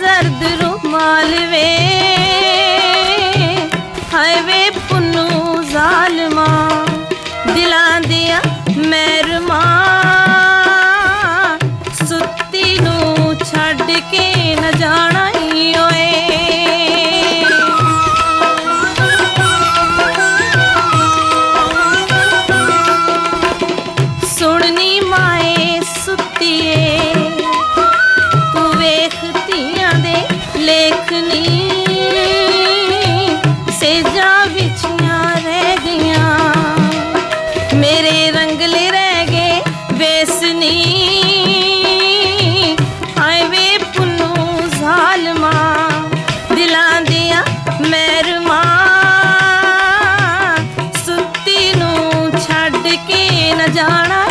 ਦਰਦ ਰੁਮਾਲ ਵੇ। ਹਾਏ ਵੇ ਪੁੰਨੂ ਜ਼ਾਲਮਾ, ਦਿਲਾਂ ਦੀਆਂ ਮਹਿਰਮਾ। ਸੁੱਤੀ ਨੂੰ ਛੱਡ ਕੇ ਨਾ ਜਾਣਾ ਈ ਓਏ। ਸੁਣਨੀ ਮਾਏ ਸੁੱਤੀਏ ਲੇਖਨੀ ਸੇਜਾਂ ਵਿਚੀਆਂ ਰਹਿ ਗਈਆਂ। ਮੇਰੇ ਰੰਗਲੇ ਰਹਿ ਗਏ ਵੇਸਨੀ। ਹਾਏ ਵੇ ਪੁੰਨੂ ਜ਼ਾਲਮਾ, ਦਿਲਾਂ ਦੀਆਂ ਮਹਿਰਮਾ। ਸੁੱਤੀ ਨੂੰ ਛੱਡ ਕੇ ਨਾ ਜਾਣਾ।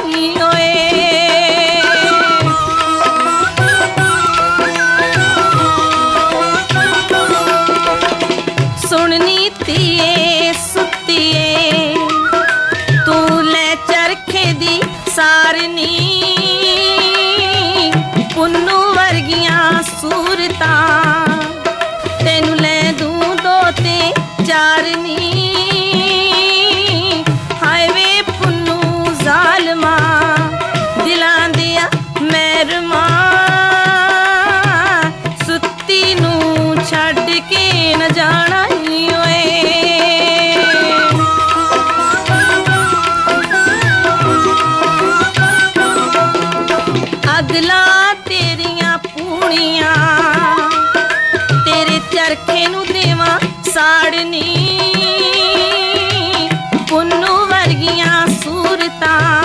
ਸੁਣਨੀ ਧੀਏ ਸੁੱਤੀਏ ਤੂੰ ਲੈ ਚਰਖੇ ਦੀ ਸਾਰਨੀ। ਪੁੰਨੂ ਵਰਗੀਆਂ ਸੂਰਤਾਂ, ਤੈਨੂੰ ਲੈ ਦੂੰ ਦੋ ਤੇ ਚਾਰਨੀ। ਹਾਏ ਵੇ ਪੁੰਨੂ ਜ਼ਾਲਮਾ, ਦਿਲਾਂ ਦੀਆਂ ਬਦਲਾ ਤੇਰੀਆਂ ਪੂਣੀਆਂ। ਤੇਰੇ ਚਰਖੇ ਨੂੰ ਦੇਵਾਂ ਸਾੜਨੀ ਪੁੰਨੂ ਵਰਗੀਆਂ ਸੂਰਤਾਂ